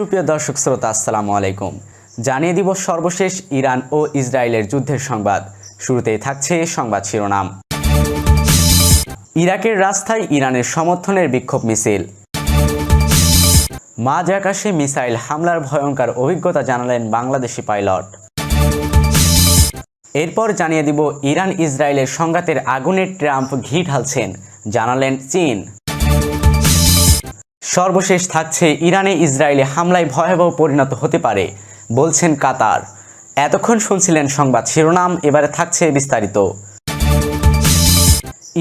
সুপ্রিয় দর্শক, শ্রোতা, আসসালামু আলাইকুম। জানিয়ে দিব সর্বশেষ ইরান ও ইসরায়েলের যুদ্ধের সংবাদ। শুরুতেই থাকছে সংবাদ শিরোনাম। ইরাকের রাস্তায় ইরানের সমর্থনের বিক্ষোভ মিছিল। মাঝ আকাশে মিসাইল হামলার ভয়ঙ্কর অভিজ্ঞতা জানালেন বাংলাদেশি পাইলট। এরপর জানিয়ে দিব ইরান ইসরায়েলের সংঘাতের আগুনে ট্রাম্প ঘি ঢালছেন, জানালেন চীন। সর্বশেষ থাকছে ইরানে ইসরায়েলে হামলায় ভয়াবহ পরিণত হতে পারে, বলছেন কাতার। এতক্ষণ শুনছিলেন সংবাদ শিরোনাম, এবারে থাকছে বিস্তারিত।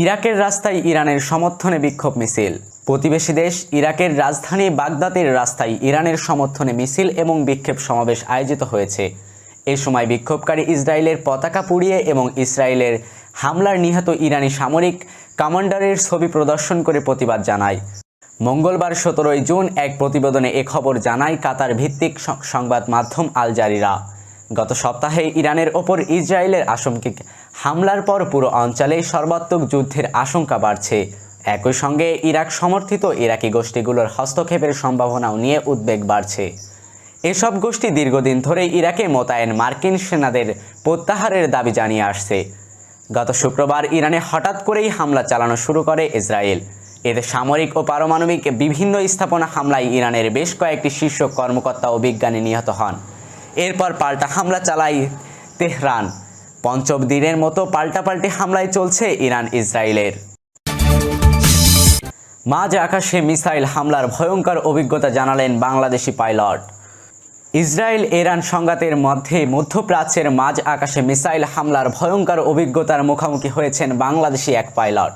ইরাকের রাস্তায় ইরানের সমর্থনে বিক্ষোভ মিছিল। প্রতিবেশী দেশ ইরাকের রাজধানী বাগদাদের রাস্তায় ইরানের সমর্থনে মিছিল এবং বিক্ষোভ সমাবেশ আয়োজিত হয়েছে। এ সময় বিক্ষোভকারী ইসরায়েলের পতাকা পুড়িয়ে এবং ইসরায়েলের হামলার নিহত ইরানি সামরিক কমান্ডারের ছবি প্রদর্শন করে প্রতিবাদ জানায়। মঙ্গলবার সতেরোই জুন এক প্রতিবেদনে এ খবর জানায় কাতার ভিত্তিক সংবাদ মাধ্যম আল জারিরা। গত সপ্তাহে ইরানের ওপর ইসরায়েলের আশঙ্কিক হামলার পর পুরো অঞ্চলে সর্বাত্মক যুদ্ধের আশঙ্কা বাড়ছে। একই সঙ্গে ইরাক সমর্থিত ইরাকি গোষ্ঠীগুলোর হস্তক্ষেপের সম্ভাবনাও নিয়ে উদ্বেগ বাড়ছে। এসব গোষ্ঠী দীর্ঘদিন ধরে ইরাকে মোতায়েন মার্কিন সেনাদের প্রত্যাহারের দাবি জানিয়ে আসছে। গত শুক্রবার ইরানে হঠাৎ করেই হামলা চালানো শুরু করে ইসরায়েল। এতে সামরিক ও পারমাণবিক বিভিন্ন স্থাপনা হামলায় ইরানের বেশ কয়েকটি শীর্ষ কর্মকর্তা ও বিজ্ঞানী নিহত হন। এরপর পাল্টা হামলা চালায় তেহরান। পঞ্চম দিনের মতো পাল্টাপাল্টি হামলায় চলছে ইরান ইসরায়েলের। মাঝ আকাশে মিসাইল হামলার ভয়ঙ্কর অভিজ্ঞতা জানালেন বাংলাদেশি পাইলট। ইসরায়েল ইরান সংঘাতের মধ্যে মধ্যপ্রাচ্যের মাঝ আকাশে মিসাইল হামলার ভয়ঙ্কর অভিজ্ঞতার মুখোমুখি হয়েছেন বাংলাদেশি এক পাইলট।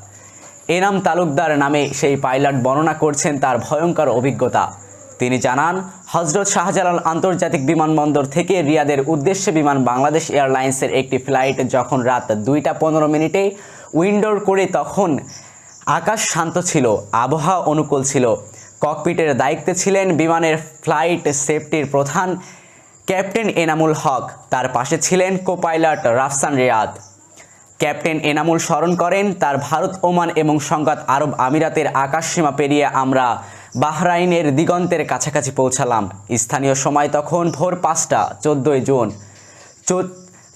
এনাম তালুকদার নামে সেই পাইলট বর্ণনা করছেন তার ভয়ঙ্কর অভিজ্ঞতা। তিনি জানান, হজরত শাহজালাল আন্তর্জাতিক বিমানবন্দর থেকে রিয়াদের উদ্দেশ্যে বিমান বাংলাদেশ এয়ারলাইন্সের একটি ফ্লাইট যখন রাত দুইটা পনেরো মিনিটে উইন্ডোর করে তখন আকাশ শান্ত ছিল, আবহাওয়া অনুকূল ছিল। ককপিটের দায়িত্বে ছিলেন বিমানের ফ্লাইট সেফটির প্রধান ক্যাপ্টেন এনামুল হক। তার পাশে ছিলেন কোপাইলট রাফসান রিয়াদ। ক্যাপ্টেন এনামুল স্মরণ করেন, তার ভারত, ওমান এবং সংঘাত আরব আমিরাতের আকাশসীমা পেরিয়ে আমরা বাহরাইনের দিগন্তের কাছাকাছি পৌঁছালাম। স্থানীয় সময় তখন ভোর পাঁচটা, চোদ্দোই জুন।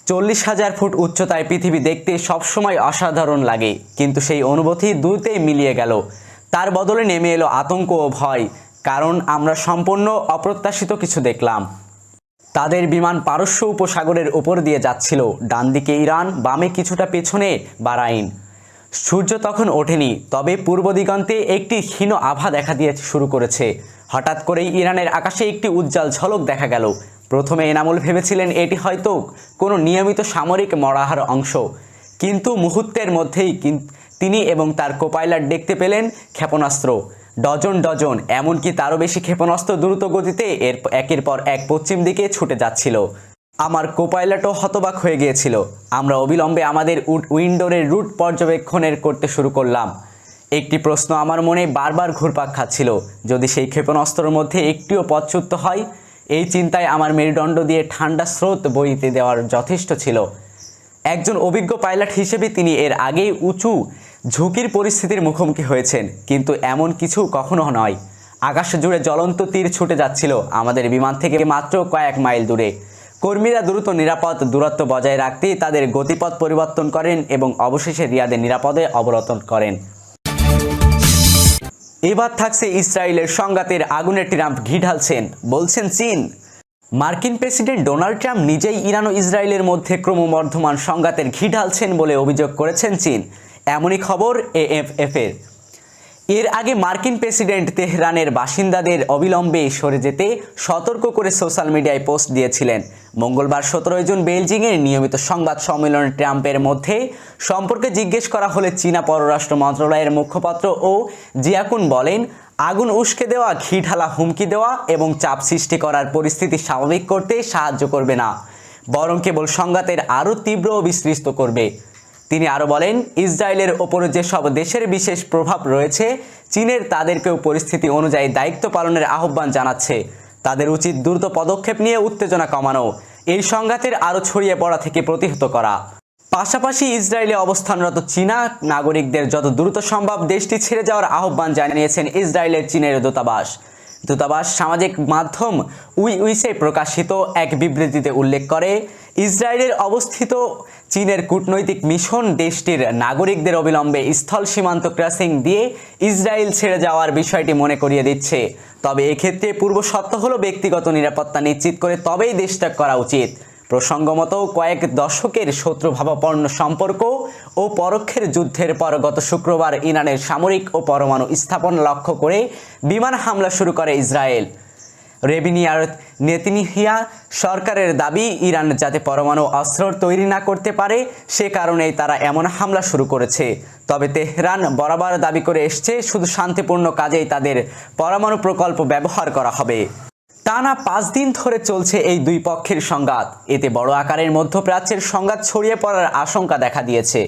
চল্লিশ হাজার ফুট উচ্চতায় পৃথিবী দেখতে সবসময় অসাধারণ লাগে, কিন্তু সেই অনুভূতি দুইতেই মিলিয়ে গেল। তার বদলে নেমে এলো আতঙ্ক ও ভয়, কারণ আমরা সম্পূর্ণ অপ্রত্যাশিত কিছু দেখলাম। তাদের বিমান পারস্য উপসাগরের ওপর দিয়ে যাচ্ছিল। ডান দিকে ইরান, বামে কিছুটা পেছনে বারাইন। সূর্য তখন ওঠেনি, তবে পূর্ব দিগন্তে একটি ক্ষীণ আভা দেখা দিয়ে শুরু করেছে। হঠাৎ করেই ইরানের আকাশে একটি উজ্জ্বল ঝলক দেখা গেল। প্রথমে এনামুল ভেবেছিলেন এটি হয়তো কোনো নিয়মিত সামরিক মরাহার অংশ। কিন্তু মুহূর্তের মধ্যেই তিনি এবং তার কোপাইলার দেখতে পেলেন ক্ষেপণাস্ত্র। ডজন ডজন, এমনকি তারও বেশি ক্ষেপণাস্ত্র দ্রুত গতিতে এর একের পর এক পশ্চিম দিকে ছুটে যাচ্ছিল। আমার কোপাইলটও হতবাক হয়ে গিয়েছিল। আমরা অবিলম্বে আমাদের উড- উইন্ডোরের রুট পর্যবেক্ষণের করতে শুরু করলাম। একটি প্রশ্ন আমার মনে বারবার ঘুরপাক খাচ্ছিল। যদি সেই ক্ষেপণাস্ত্রের মধ্যে একটিও পথচ্যুত হয়, এই চিন্তায় আমার মেরুদণ্ড দিয়ে ঠান্ডা স্রোত বইতে দেওয়ার যথেষ্ট ছিল। একজন অভিজ্ঞ পাইলট হিসেবে তিনি এর আগেই উঁচু ঝুঁকির পরিস্থিতির মুখোমুখি হয়েছেন, কিন্তু এমন কিছু কখনো নয়। আকাশ জুড়ে জ্বলন্ত তীর ছুটে যাচ্ছিল আমাদের বিমান থেকে মাত্র কয়েক মাইল দূরে। কর্মীরা দ্রুত নিরাপদ দূরত্ব বজায় রাখতেই তাদের গতিপথ পরিবর্তন করেন এবং অবশেষে রিয়াদের নিরাপদে অবতরণ করেন। এবার থাকছে ইসরায়েলের সংঘাতের আগুনে ট্রাম্প ঘি ঢালছেন, বলছেন চীন। মার্কিন প্রেসিডেন্ট ডোনাল্ড ট্রাম্প নিজেই ইরান ও ইসরায়েলের মধ্যে ক্রমবর্ধমান সংঘাতের ঘি ঢালছেন বলে অভিযোগ করেছেন চীন। এমনই খবর এএফএফ এর এর আগে মার্কিন প্রেসিডেন্ট তেহরানের বাসিন্দাদের অবিলম্বে সরে যেতে সতর্ক করে সোশ্যাল মিডিয়ায় পোস্ট দিয়েছিলেন। মঙ্গলবার সতেরোই জুন বেলজিংয়ের নিয়মিত সংবাদ সম্মেলনে ট্রাম্পের মধ্যে সম্পর্কে জিজ্ঞেস করা হলে চীনা পররাষ্ট্র মন্ত্রণালয়ের মুখপাত্র ও জিয়াকুন বলেন, আগুন উস্কে দেওয়া ঘি ঢালা হুমকি দেওয়া এবং চাপ সৃষ্টি করার পরিস্থিতি স্বাভাবিক করতে সাহায্য করবে না, বরং কেবল সংঘাতের আরও তীব্র ও বিস্তৃত করবে। তিনি আরও বলেন, ইসরায়েলের ওপর যেসব দেশের বিশেষ প্রভাব রয়েছে, চীনের তাদেরকেও পরিস্থিতি অনুযায়ী দায়িত্ব পালনের আহ্বান জানাচ্ছে। তাদের উচিত দ্রুত পদক্ষেপ নিয়ে উত্তেজনা কমানো, এই সংঘাতের আরও ছড়িয়ে পড়া থেকে প্রতিহত করা। পাশাপাশি ইসরায়েলে অবস্থানরত চীনা নাগরিকদের যত দ্রুত সম্ভব দেশটি ছেড়ে যাওয়ার আহ্বান জানিয়েছেন ইসরায়েলের চীনের দূতাবাস। দূতাবাস সামাজিক মাধ্যম উই উইসে প্রকাশিত এক বিবৃতিতে উল্লেখ করে, ইসরায়েলের অবস্থিত চীনের কূটনৈতিক মিশন দেশটির নাগরিকদের অবিলম্বে স্থল সীমান্ত ক্রসিং দিয়ে ইসরায়েল ছেড়ে যাওয়ার বিষয়টি মনে করিয়ে দিচ্ছে। তবে এক্ষেত্রে পূর্ব সত্য হলো ব্যক্তিগত নিরাপত্তা নিশ্চিত করে তবেই দেশত্যাগ করা উচিত। প্রসঙ্গমত, কয়েক দশকের শত্রুভাবাপন্ন সম্পর্ক ও পরোক্ষের যুদ্ধের পর গত শুক্রবার ইরানের সামরিক ও পরমাণু স্থাপন লক্ষ্য করে বিমান হামলা শুরু করে ইসরায়েল। রেবিনিয়ার নেতিনিহিয়া সরকারের দাবি, ইরান যাতে পরমাণু অস্ত্র তৈরি না করতে পারে, সে কারণেই তারা এমন হামলা শুরু করেছে। তবে তেহরান বরাবর দাবি করে এসছে, শুধু শান্তিপূর্ণ কাজেই তাদের পরমাণু প্রকল্প ব্যবহার করা হবে। টানা পাঁচ দিন ধরে চলছে এই দুই পক্ষের সংঘাত। এতে বড় আকারের মধ্যপ্রাচ্যের সংঘাত ছড়িয়ে পড়ার আশঙ্কা দেখা দিয়েছে।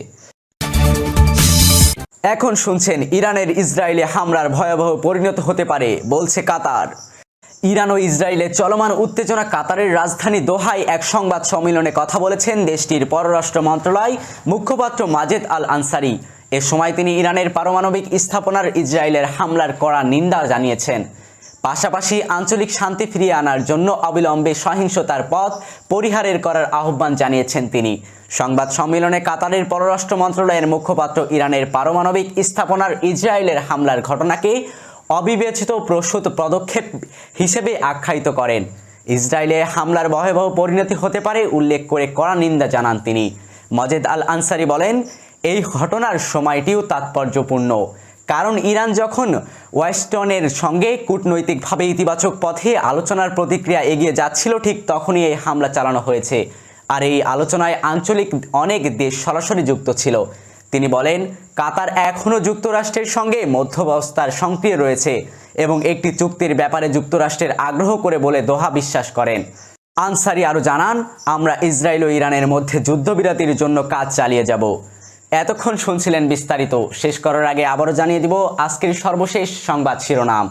এখন শুনছেন, ইরানের ইসরায়েলে হামলার ভয়াবহ পরিণত হতে পারে, বলছে কাতার। ইরান ও ইসরায়েলের চলমান উত্তেজনা কাতারের রাজধানী দোহায় এক সংবাদ সম্মেলনে কথা বলেছেন দেশটির পররাষ্ট্র মন্ত্রণালয় মুখপাত্র মাজেদ আল আনসারি। এ সময় তিনি ইরানের পারমাণবিক স্থাপনার ইসরায়েলের হামলার কড়া নিন্দা জানিয়েছেন। পাশাপাশি আঞ্চলিক শান্তি ফিরিয়ে আনার জন্য অবিলম্বে সহিংসতার পথ পরিহারের করার আহ্বান জানিয়েছেন তিনি। সংবাদ সম্মেলনে কাতারের পররাষ্ট্র মন্ত্রণালয়ের মুখপাত্র ইরানের পারমাণবিক স্থাপনার ইসরায়েলের হামলার ঘটনাকে অবিবেচিত প্রসূত পদক্ষেপ হিসেবে আখ্যায়িত করেন। ইসরায়েলে হামলার ভয়াবহ পরিণতি হতে পারে উল্লেখ করে কড়া নিন্দা জানান তিনি। মজেদ আল আনসারি বলেন, এই ঘটনার সময়টিও তাৎপর্যপূর্ণ, কারণ ইরান যখন ওয়েস্টনের সঙ্গে কূটনৈতিকভাবে ইতিবাচক পথে আলোচনার প্রতিক্রিয়া এগিয়ে যাচ্ছিল, ঠিক তখনই এই হামলা চালানো হয়েছে। আর এই আলোচনায় আঞ্চলিক অনেক দেশ সরাসরি যুক্ত ছিল। তিনি বলেন, কাতার এখনও যুক্তরাষ্ট্রের সঙ্গে মধ্যবস্থার সক্রিয় রয়েছে এবং একটি চুক্তির ব্যাপারে যুক্তরাষ্ট্রের আগ্রহ করে বলে দোহা বিশ্বাস করেন। আনসারি আরও জানান, আমরা ইসরায়েল ও ইরানের মধ্যে যুদ্ধবিরতির জন্য কাজ চালিয়ে যাব। এতক্ষণ শুনছিলেন বিস্তারিত। শেষ করার আগে আবারও জানিয়ে দিব আজকের সর্বশেষ সংবাদ শিরোনাম।